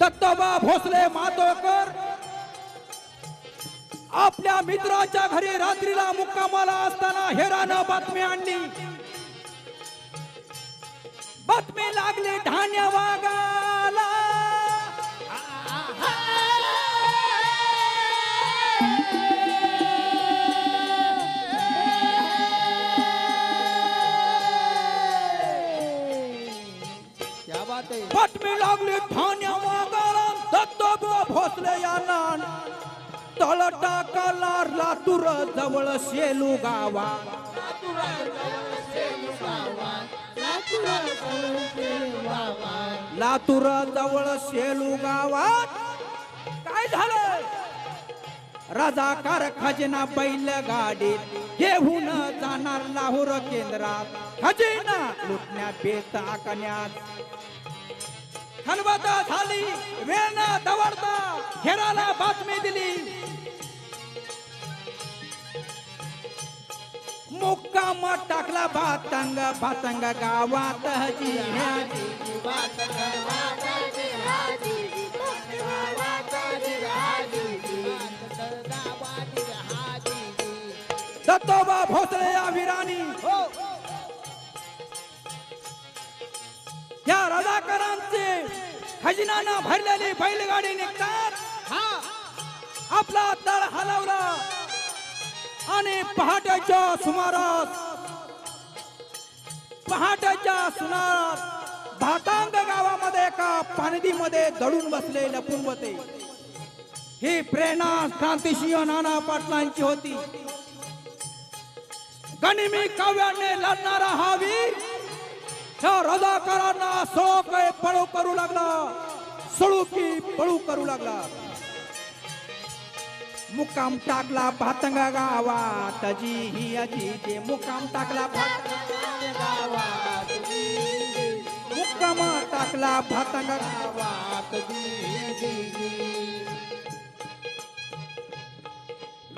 दत्तोबा भोसले मातोळकर. आपल्या मित्राच्या घरी रात्रीला मुक्कामाला असताना हेरानं बातमी आणली. बातमी लागली धान्य वागाला बातमी लागली दत्तोबा भोसले यांना तळ टाकाला लातूर जवळ शेलू गावा. लातूर जवळ शेलू गावात काय झालं? रजाकार खजिना बैल गाडीत घेऊन जाणार लाहोर केंद्रात. खजिना लुटण्या बेत आकण्यात. खलबत झाली वेळ न दवडता हेराला बातमी दिली. मुक्काम टाकला भातंग भातंग गावात दत्तोबा भोसले या विराणी या रजाकारांचे खजिनानं भरलेली बैलगाडी निघतात. आपला तळ हलवला. आणि पहाटेच्या सुमारास पहाटेच्या सुमारास भातांग गावामध्ये एका पानदीमध्ये दडून बसले लपुंबते ही प्रेरणा क्रांतिसिंह नाना पाटलांची होती. गणिमी काव्याने लढणारा हा वीर त्या रजाकारांना सळो पळू करू लागला सळू की पळू करू लागला. मुक्काम टाकला भातंगा गावात. जी ही अजी मुक्काम टाकला भातंगा गावात. मुक्काम टाकला भातंगा गावात.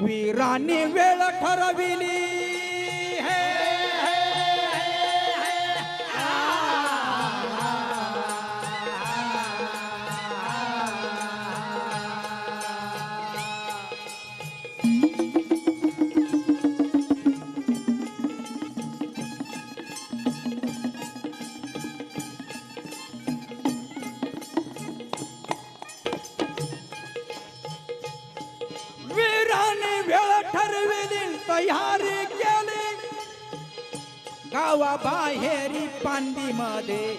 वीराने वेळ ठरविली. वीराने वेळ ठरविली तयारी केली. गावाबाहेरी पांडीमध्ये.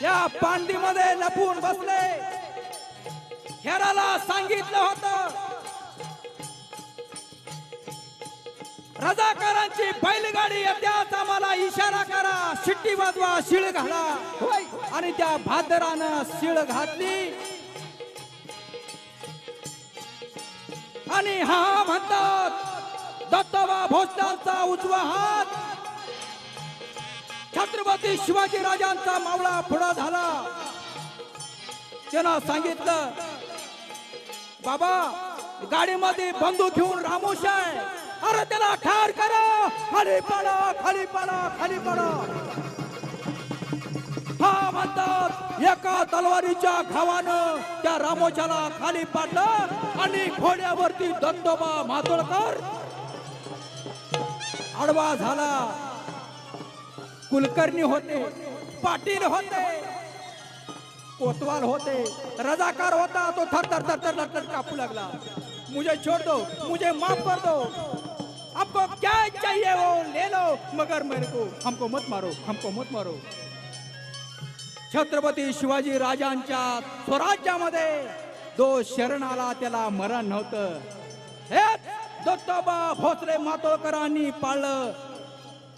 त्या पांडीमध्ये लपून बसले. खेळाला सांगितलं होतं रजाकारांची बैलगाडी येत्याच आम्हाला इशारा करा. शिट्टी वाजवा शिळ घाला. आणि त्या भादरानं शिळ घातली. आणि हा म्हणतात दत्तोबा भोसल्यांचा उजवा हात. छत्रपती शिवाजी राजांचा मावळा पुढा झाला. त्यानं सांगितलं बाबा गाडीमध्ये बंदूक घेऊन रामोश आहे. अरे त्याला ठार करा. खाली पडा खाली पडा खाली पडा. हा म्हणतात एका तलवारीच्या घावानं त्या रामोच्याला खाली पाडलं आणि घोड्यावरती दंडोबा मातोळकर आडवा झाला. कुलकर्णी होते पाटील होते कोतवाल होते रजाकार होता तो थर थर थर थर थर कापू लागला. मुझे छोड़ दो मुझे माफ कर दो. आपको क्या चाहिए वो ले लो मगर मेरे को हमको मत मारो हमको मत मारो। छत्रपती शिवाजी राजांच्या स्वराज्यामध्ये दो शरण आला त्याला मरण नव्हतं. हेच दत्तोबा भोसले मातोळकरांनी पाळलं.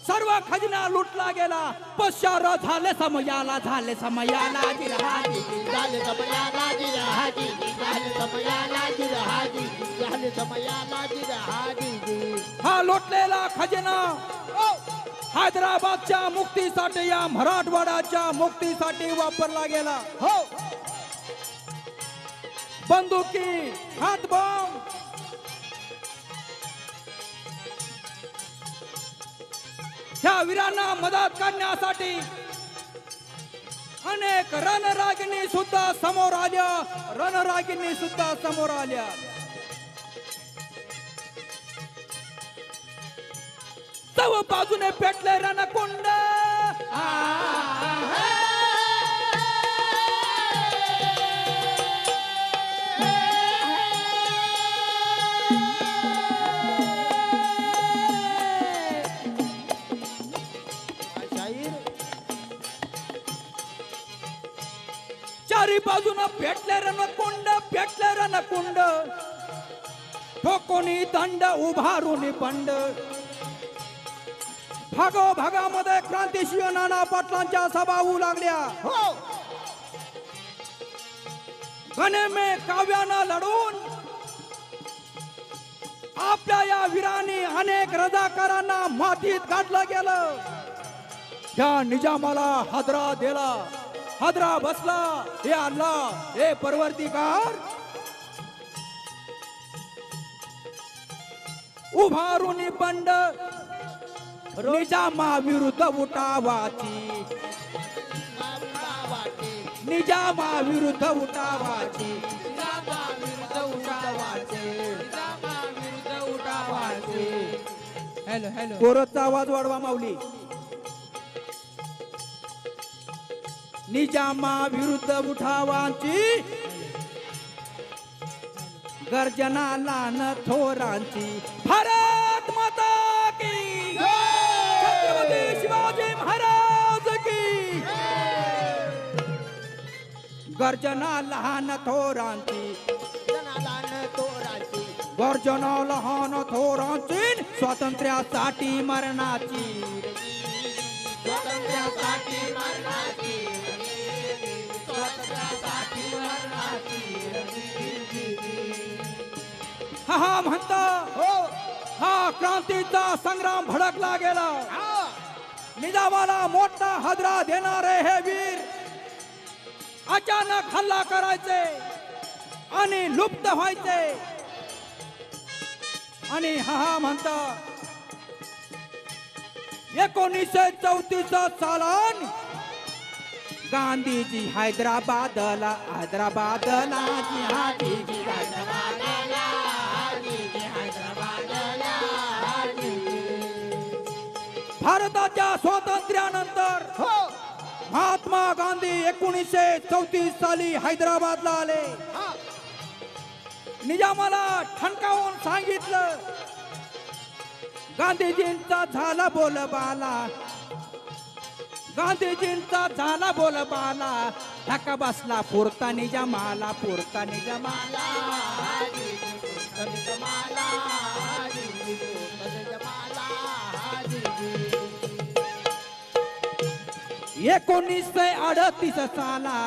सर्व खजिना लुटला गेला. पश्चार झाले समयाला झाले समयाला जिरहाजी. झाले समयाला जिरहाजी. झाले समयाला जिरहाजी. झाले समयाला जिरहाजी. हा लुटलेला खजिना. हैदराबादच्या मुक्तीसाठी या मराठवाड्याच्या मुक्तीसाठी वापरला गेला. हो. बंदुकी हातबॉम्ब ह्या वीरांना मदत करण्यासाठी अनेक रणरागिणी सुद्धा समोर आल्या. रणरागिणी सुद्धा समोर आल्या. सर्व बाजूने पेटले रणकुंड. बाजून पेटले रणकुंड पेटले रणकुंड ठोकोनी दंड उभारून बंड. भागो भागामध्ये क्रांतिशिव नाना पाटलांच्या सभा होऊ लागल्या. हो. गणेमे काव्यानं लढून आपल्या या वीरांनी अनेक रजाकारांना मातीत गाठलं गेलं. त्या निजामाला हादरा दिला. हादरा बसला. हे अल्लाह हे परवर्तीकार उभारून बंड. निजामा विरुद्ध उठावाची. निजामा विरुद्ध उठावाची. हॅलो हॅलो कोरतचा आवाज वाढवा माऊली. निजामा विरुद्ध उठावांची गर्जना लान थोरांची. भारत माता की छत्रपती शिवाजी महाराज की गर्जना लहान थोरांची. गर्जना लहान थोरांची स्वातंत्र्यासाठी मरणाची. स्वातंत्र्यासाठी हा हा म्हणता. हो. हा क्रांतीचा संग्राम भडकला गेला. निजामाला मोठा हादरा देणारे हे वीर अचानक हल्ला करायचे आणि लुप्त व्हायचे. आणि हा हा म्हणता. एकोणीसशे चौतीस सालान गांधीजी हैदराबादला हैदराबादला जी गांधीजी भारताच्या स्वातंत्र्यानंतर हो. महात्मा गांधी एकोणीसशे चौतीस साली हैदराबादला आले. निजामाला ठणकावून सांगितलं गांधीजींचा झाला बोलबाला गांधीजींचा झाला बोलबाला धक्का बसला पुरता निजामाला पुरता निजामाला. एकोणीसशे अडतीस साला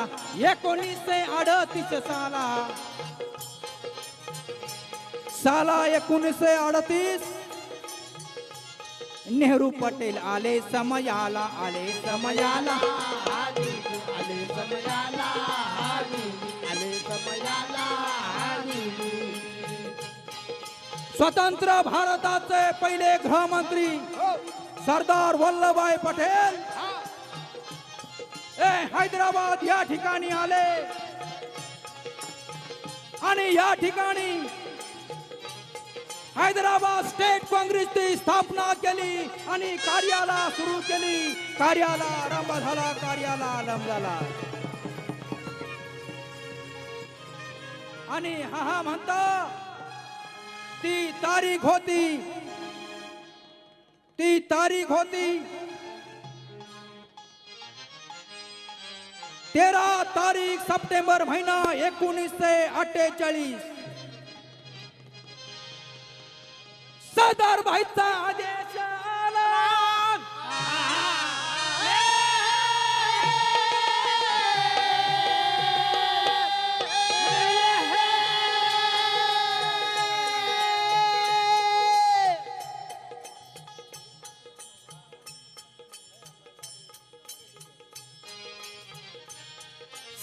एकोणीसशे अडतीस साला. साला एकोणीसशे अडतीस. नेहरू पटेल आले समयाला आले समयाला आले समयाला आले समयाला स्वतंत्र भारताचे पहिले गृहमंत्री सरदार वल्लभभाई पटेल. हैदराबाद या ठिकाणी आले. आणि या ठिकाणी हैदराबाद स्टेट काँग्रेसची स्थापना केली आणि कार्याला सुरू केली. कार्याला आरंभ झाला कार्याला आरंभ झाला. आणि हा हा म्हणता ती तारीख होती. ती तारीख होती. तेरा तारीख सप्टेंबर महिना एकोणीसशे अठ्ठेचाळीस. सरदार भाईचा आदेश.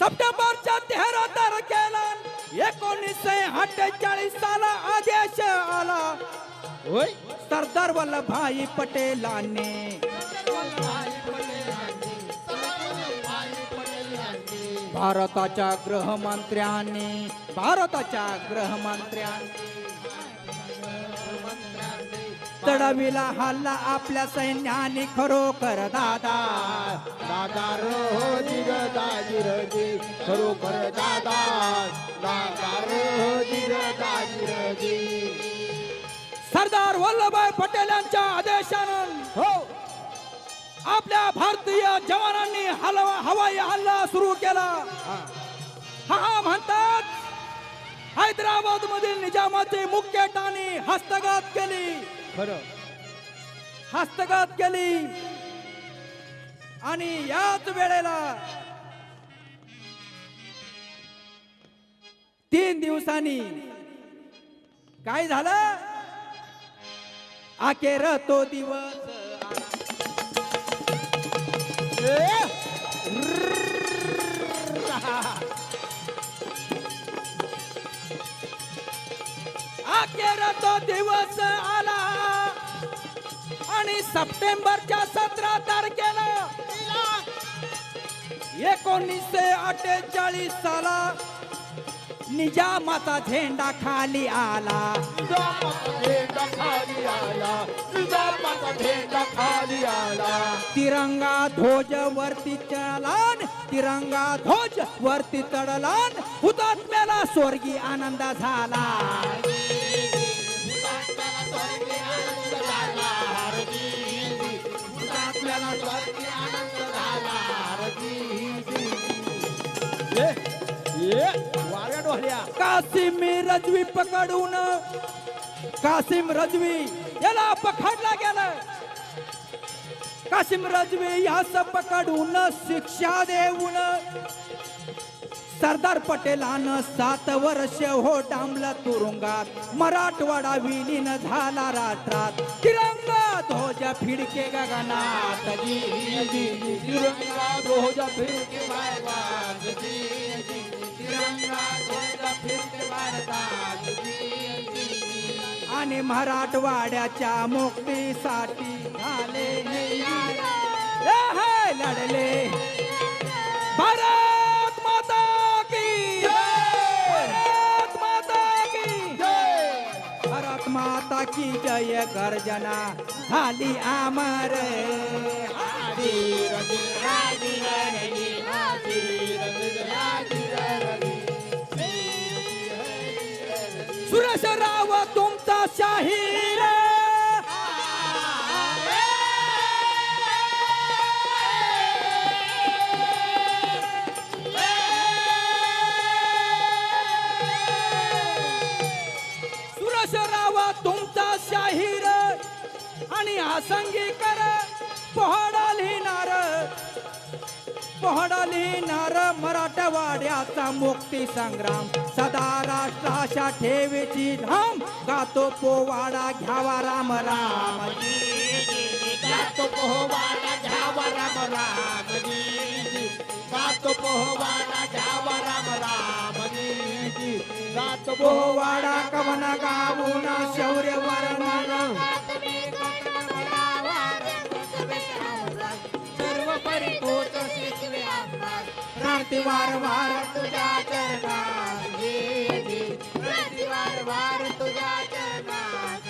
सप्टेंबरच्या तेरा तारखेला एकोणीसशे अठ्ठेचाळीस साला आदेश आला. होय? सरदार वल्लभभाई पटेलांनी. भारताच्या गृहमंत्र्यांनी भारताच्या गृहमंत्र्यांनी. चढविला हल्ला आपल्या सैन्याने खरोखर दादा. दादा रो खरोखर दादा. दादा रो सरदार वल्लभभाई पटेल यांच्या आदेशानं हो आपल्या भारतीय जवानांनी हलवा हवाई हल्ला सुरू केला. हा म्हणतात हैदराबाद मधील निजामाची मुख्य ठाणी हस्तगत केली. खरं. हस्तगत केली. आणि याच वेळेला तीन दिवसांनी काय झालं? अखेर तो दिवस. अखेर तो दिवस आला. आणि सप्टेंबरच्या सतरा तारखेला एकोणीसशे अठ्ठेचाळीस साला निजामाचा झेंडा खाली आला. तिरंगा ध्वज वरती चढलान तिरंगा ध्वज वरती चढलान हुतात्म्याला स्वर्गीय आनंद झाला. आपल्याला झाला वाऱ्या डोहल्या कासिम रजवी पकडून कासिम रजवी याला पकडला गेला कासिम रजवी यास पकडून शिक्षा देऊन सरदार पटेलानं सात वर्ष हो डांबलं तुरुंगात मराठवाडा विलीन झाला राष्ट्रात तिरंगा ध्वज फिडके गगनात. तिरंगा ध्वज फिरके आणि मराठवाड्याच्या मुक्तीसाठी झाले लढले. जय गर्जना झाली अमर धीर धीर धीर रही, धीर धीर धीर रही. सुरेश राव तुमचा शाहीर या संगी कर पोहडा लिहिणार पोहडा लिहिणार मराठवाड्याचा मुक्ती संग्राम. सदा राष्ट्राच्या ठेवीची धाम. गातो पोवाडा घ्यावा राम राम गातो पोहवाला घ्यावा राम राम गातो पोहवाला जी. गातो पोवाडा कवन गाऊन शौर्य वर्णन सर्व शिकवे क्रांती वार वार तुझ्या चरणात तुझ्या चरणात.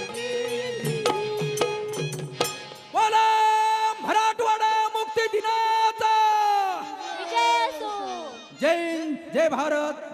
बोला मराठवाडा मुक्ती दिनाचा विजय असो जय हिंद, जय भारत